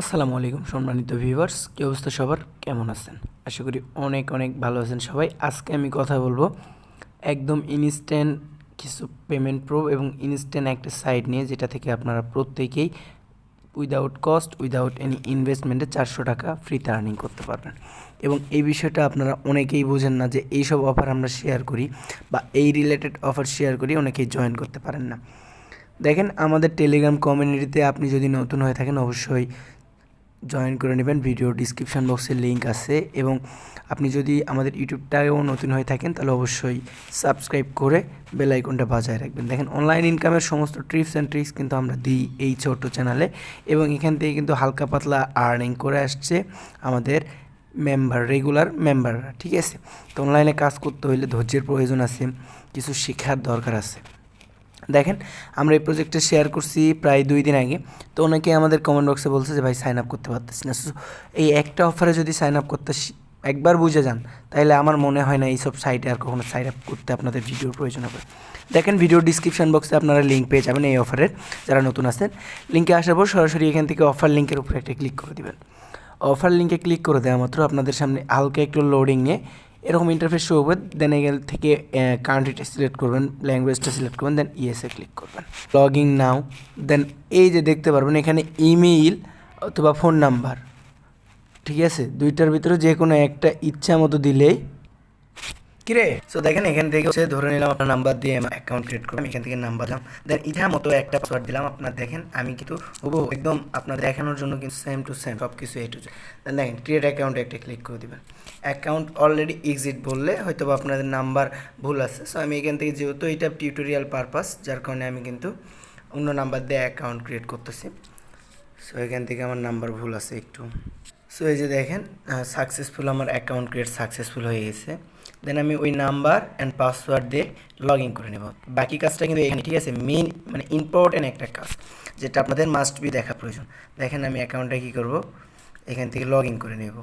আসসালামু আলাইকুম সম্মানিত ভিউয়ার্স, কী অবস্থা সবার? কেমন আছেন? আশা করি অনেক অনেক ভালো আছেন সবাই। আজকে আমি কথা বলব একদম ইনস্ট্যান্ট কিছু পেমেন্ট প্রো এবং ইনস্ট্যান্ট একটা সাইট নিয়ে, যেটা থেকে আপনারা প্রত্যেকেই উইদাউট কস্ট উইদাউট এনি ইনভেস্টমেন্টে চারশো টাকা ফ্রিতে আর্নিং করতে পারবেন। এবং এই বিষয়টা আপনারা অনেকেই বোঝেন না যে এইসব অফার আমরা শেয়ার করি বা এই রিলেটেড অফার শেয়ার করি, অনেকেই জয়েন করতে পারেন না। দেখেন, আমাদের টেলিগ্রাম কমিউনিটিতে আপনি যদি নতুন হয়ে থাকেন, অবশ্যই জয়েন করে নেবেন। ভিডিও ডিসক্রিপশান বক্সে লিঙ্ক আছে এবং আপনি যদি আমাদের ইউটিউবটাও নতুন হয়ে থাকেন, তাহলে অবশ্যই সাবস্ক্রাইব করে বেল আইকনটা বাজায় রাখবেন। দেখেন অনলাইন ইনকামের সমস্ত ট্রিপস অ্যান্ড ট্রিক্স কিন্তু আমরা দিই এই ছোট্ট চ্যানেলে এবং এখান থেকে কিন্তু হালকা পাতলা আর্নিং করে আসছে আমাদের মেম্বার রেগুলার মেম্বাররা ঠিক আছে? তো অনলাইনে কাজ করতে হলে ধৈর্যের প্রয়োজন আছে, কিছু শেখার দরকার আছে। দেখেন, আমরা এই প্রজেক্টে শেয়ার করছি প্রায় দুই দিন আগে। তো অনেকে আমাদের কমেন্ট বক্সে বলছে যে, ভাই সাইন আপ করতে পারতেছি না। এই একটা অফারে যদি সাইন আপ করতে একবার বুঝে যান তাহলে আমার মনে হয় না এইসব সাইটে আর কখনো সাইন আপ করতে আপনাদের ভিডিওর প্রয়োজন হবে। দেখেন ভিডিও ডিসক্রিপশন বক্সে আপনারা লিঙ্ক পেয়ে যাবেন এই অফারের যারা নতুন আছেন। লিঙ্কে আসার পর সরাসরি এখান থেকে অফার লিঙ্কের উপরে একটা ক্লিক করে দিবেন। অফার লিঙ্কে ক্লিক করে দেওয়া মাত্র আপনাদের সামনে হালকা একটু লোডিং নিয়ে এরকম ইন্টারফেস শো হবে দেন এখান থেকে কান্ট্রিটা সিলেক্ট করবেন ল্যাঙ্গুয়েজটা সিলেক্ট করবেন দেন ইএসএ ক্লিক করবেন। লগিং নাও দেন এই যে দেখতে পারবেন, এখানে ইমেইল অথবা ফোন নাম্বার ঠিক আছে? দুইটার ভিতরে যে কোনো একটা ইচ্ছা মতো দিলেই কিরে? সো দেখেন, এখান থেকে হচ্ছে ধরে নিলাম আপনার নাম্বার দিয়ে অ্যাকাউন্ট ক্রিয়েট করলাম, এখান থেকে নাম্বার দিলাম। দেন ইচ্ছা মতো একটা পাসওয়ার্ড দিলাম। আপনার দেখেন, আমি কিন্তু হব একদম আপনার দেখানোর জন্য কিন্তু সেম টু সেম সব কিছু এ টু দেন দেখেন ক্রিয়েট অ্যাকাউন্টে একটা ক্লিক করে দিবেন। অ্যাকাউন্ট অলরেডি এক্সিট বললে হয়তো বা আপনাদের নাম্বার ভুল আছে। সো আমি এখান থেকে যেহেতু এটা টিউটোরিয়াল পারপাস যার কারণে আমি কিন্তু অন্য নাম্বার দিয়ে অ্যাকাউন্ট ক্রিয়েট করতেছি। সো এখান থেকে আমার নাম্বার ভুল আছে একটু। সো এই যে দেখেন সাকসেসফুল আমার অ্যাকাউন্ট ক্রিয়েট সাকসেসফুল হয়ে গেছে। দেন আমি ওই নাম্বার অ্যান্ড পাসওয়ার্ড দিয়ে লগ ইন করে নেব। বাকি কাজটা কিন্তু এখানে, ঠিক আছে? মেন মানে ইম্পর্টেন্ট একটা কাজ, যেটা আপনাদের মাস্ট বি দেখা প্রয়োজন। দেখেন আমি অ্যাকাউন্টটা কী করব? এখান থেকে লগ ইন করে নেব।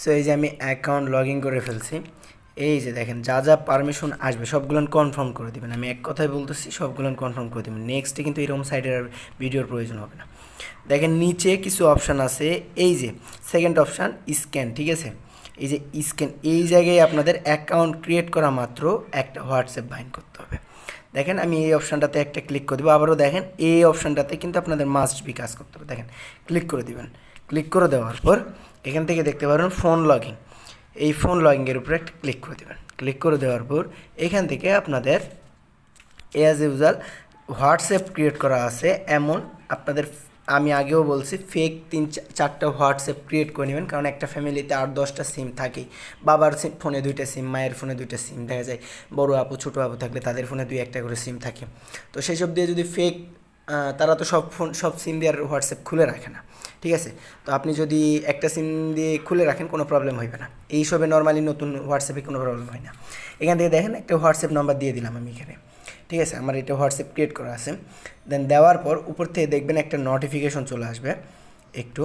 সো এই যে আমি অ্যাকাউন্ট লগ ইন করে ফেলছি। এই যে দেখেন, যা যা পারমিশন আসবে, সবগুলো কনফার্ম করে দেবেন। আমি এক কথায় বলতেছি, সবগুলো কনফার্ম করে দেবেন। নেক্সটে কিন্তু এরকম সাইডের আর ভিডিওর প্রয়োজন হবে না। দেখেন, নিচে কিছু অপশান আছে। এই যে সেকেন্ড অপশান স্ক্যান ঠিক আছে? এই যে স্ক্যান এই জায়গায় আপনাদের অ্যাকাউন্ট ক্রিয়েট করা মাত্র একটা হোয়াটসঅ্যাপ বাইন করতে হবে। দেখেন, আমি এই অপশানটাতে একটা ক্লিক করে দেবো। আবারও দেখেন, এই অপশানটাতে কিন্তু আপনাদের মাস্ট বি কাজ করতে হবে। দেখেন ক্লিক করে দেবেন। ক্লিক করে দেওয়ার পর এখান থেকে দেখতে পারেন ফোন লগিং এই ফোন লগিংয়ের উপরে একটা ক্লিক করে দেবেন। ক্লিক করে দেওয়ার পর এখান থেকে আপনাদের অ্যাজ ইউজাল হোয়াটসঅ্যাপ ক্রিয়েট করা আছে। এমন আপনাদের আমি আগেও বলছি ফেক তিন চারটা হোয়াটসঅ্যাপ ক্রিয়েট করে নেবেন, কারণ একটা ফ্যামিলিতে আট, দশটা সিম থাকেই। বাবার সিম ফোনে দুইটা সিম মায়ের ফোনে দুইটা সিম দেখা যায় বড় আপু, ছোটো আপু থাকলে তাদের ফোনে দুই, একটা করে সিম থাকে। তো সেই সব দিয়ে যদি ফেক তারা তো সব ফোন সব সিম দিয়ে আর হোয়াটসঅ্যাপ খুলে রাখে না, ঠিক আছে? তো আপনি যদি একটা সিম দিয়ে খুলে রাখেন, কোনো প্রবলেম হইবে না। এইসবে নর্মালি নতুন হোয়াটসঅ্যাপে কোনো প্রবলেম হয় না। এখান থেকে দেখেন, একটা হোয়াটসঅ্যাপ নাম্বার দিয়ে দিলাম আমি এখানে। ঠিক আছে, আমার এটা হোয়াটসঅ্যাপ ক্রিয়েট করা আছে। দেন দেওয়ার পর উপর থেকে দেখবেন একটা নোটিফিকেশন চলে আসবে একটু।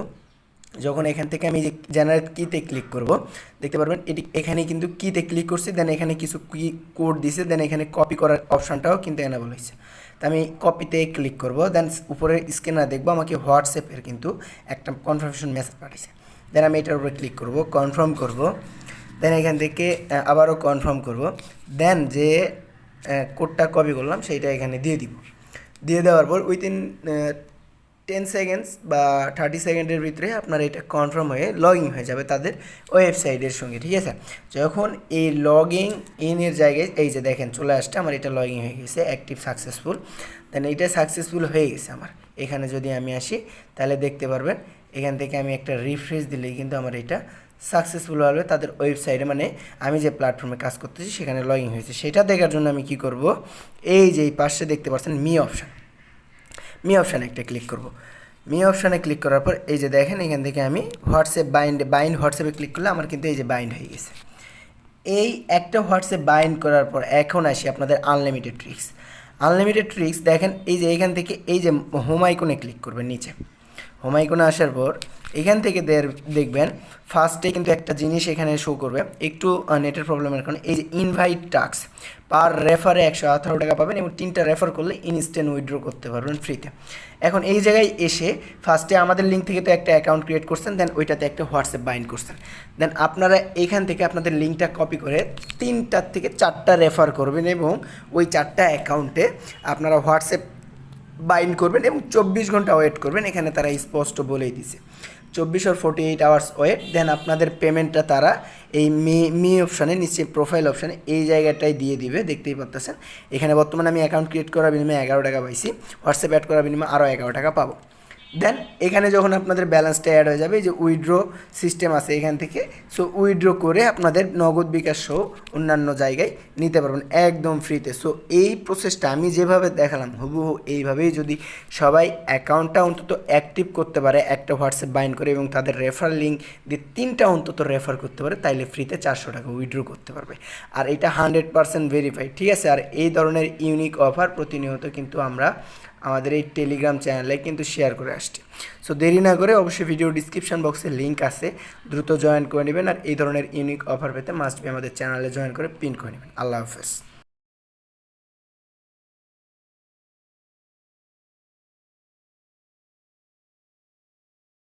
যখন এখান থেকে আমি যে জেনারেট কিতে ক্লিক করব, দেখতে পারবেন এটি এখানে কিন্তু কিতে ক্লিক করছি দেন এখানে কিছু কি কোড দিছে দেন এখানে কপি করার অপশানটাও কিন্তু এনেবল হয়েছে। তো আমি কপিতে ক্লিক করব দেন উপরে স্ক্যানার দেখব, আমাকে হোয়াটসঅ্যাপের কিন্তু একটা কনফার্মেশন মেসেজ পাঠিয়েছে। দেন আমি এটার উপরে ক্লিক করব কনফার্ম করব দেন এখান থেকে আবারও কনফার্ম করব। দেন যে কোডটা কপি করলাম, সেইটা এখানে দিয়ে দিব। দিয়ে দেওয়ার পর উইদিন টেন সেকেন্ডস বা থার্টি সেকেন্ডের ভিতরে আপনার এটা কনফার্ম হয়ে লগ ইন হয়ে যাবে তাদের ওয়েবসাইটের সঙ্গে, ঠিক আছে? যখন এই লগ ইন ইনের জায়গায়, এই যে দেখেন চলে আসছে, আমার এটা লগ ইন হয়ে গেছে অ্যাক্টিভ সাকসেসফুল দেন এটা সাকসেসফুল হয়ে গেছে আমার। এখানে যদি আমি আসি, তাহলে দেখতে পারবেন এখান থেকে আমি একটা রিফ্রেশ দিলেই কিন্তু আমার এটা সাকসেসফুল হবে। তাদের ওয়েবসাইটে মানে আমি যে প্ল্যাটফর্মে কাজ করতেছি, সেখানে লগ ইন হয়েছে। সেটা দেখার জন্য আমি কি করব? এই যে এই পাশে দেখতে পাচ্ছেন মি অপশান মি অপশানে একটা ক্লিক করব। মি অপশানে ক্লিক করার পর এই যে দেখেন, এখান থেকে আমি হোয়াটসঅ্যাপ বাইন্ড বাইন্ড হোয়াটসঅ্যাপে ক্লিক করলে আমার কিন্তু এই যে বাইন্ড হয়ে গেছে। এই একটা হোয়াটসঅ্যাপ বাইন্ড করার পর এখন আসি আপনাদের আনলিমিটেড ট্রিক্স আনলিমিটেড ট্রিক্স দেখেন, এই যে এখান থেকে এই যে হোম আইকনে ক্লিক করবেন নিচে। হোম আইকনে আসার পর এখান থেকে দেখবেন ফার্স্টে কিন্তু একটা জিনিস এখানে শো করবে। একটু নেটের প্রবলেমের কারণে। এই যে ইনভাইট টাক্স পার রেফারে একশো আঠারো টাকা পাবেন এবং তিনটা রেফার করলে ইনস্ট্যান্ট উইথড্র করতে পারবেন ফ্রিতে এখন এই জায়গায় এসে ফার্স্টে আমাদের লিঙ্ক থেকে তো একটা অ্যাকাউন্ট ক্রিয়েট করছেন দেন ওইটাতে একটা হোয়াটসঅ্যাপ বাইন্ড করছেন। দেন আপনারা এখান থেকে আপনাদের লিঙ্কটা কপি করে তিনটার থেকে চারটা রেফার করবেন এবং ওই চারটা অ্যাকাউন্টে আপনারা হোয়াটসঅ্যাপ বাইন্ড করবেন এবং চব্বিশ ঘণ্টা ওয়েট করবেন। এখানে তারা স্পষ্ট বলেই দিছে। চব্বিশ আর forty eight hours wait then আপনাদের পেমেন্টটা তারা এই মি মি অপশানে নিচে প্রোফাইল অপশানে এই জায়গাটায় দিয়ে দিবে। দেখতেই পারতেছেন। এখানে বর্তমানে আমি অ্যাকাউন্ট ক্রিয়েট করার বিনিময়ে এগারো টাকা পাইছি। হোয়াটসঅ্যাপ অ্যাড করার বিনিময়ে আরও এগারো টাকা পাবো। দেন এখানে যখন আপনাদের ব্যালেন্সটা অ্যাড হয়ে যাবে যে উইড্রো সিস্টেম আছে এখান থেকে সো উইড্রো করে আপনাদের নগদ বিকাশ সহ অন্যান্য জায়গায় নিতে পারবেন একদম ফ্রিতে সো এই প্রসেসটা আমি যেভাবে দেখালাম, হুবহু এইভাবেই যদি সবাই অ্যাকাউন্টটা অন্তত অ্যাক্টিভ করতে পারে, একটা হোয়াটসঅ্যাপ বাইন্ড করে এবং তাদের রেফার লিঙ্ক দিয়ে তিনটা অন্তত রেফার করতে পারে, তাইলে ফ্রিতে চারশো টাকা উইড্রো করতে পারবে। আর এটা হান্ড্রেড পার্সেন্ট ভেরিফাইড ঠিক আছে? আর এই ধরনের ইউনিক অফার প্রতিনিয়ত কিন্তু আমরা আমাদের এই টেলিগ্রাম চ্যানেলে কিন্তু শেয়ার করে আসছে। সো দেরি না করে অবশ্যই ভিডিও ডিসক্রিপশন বক্সে লিঙ্ক আছে। দ্রুত জয়েন করে নেবেন আর এই ধরনের ইউনিক অফার পেতে মাস্ট বি আমাদের চ্যানেলে জয়েন করে পিন করে নেবেন। আল্লাহ হাফেজ।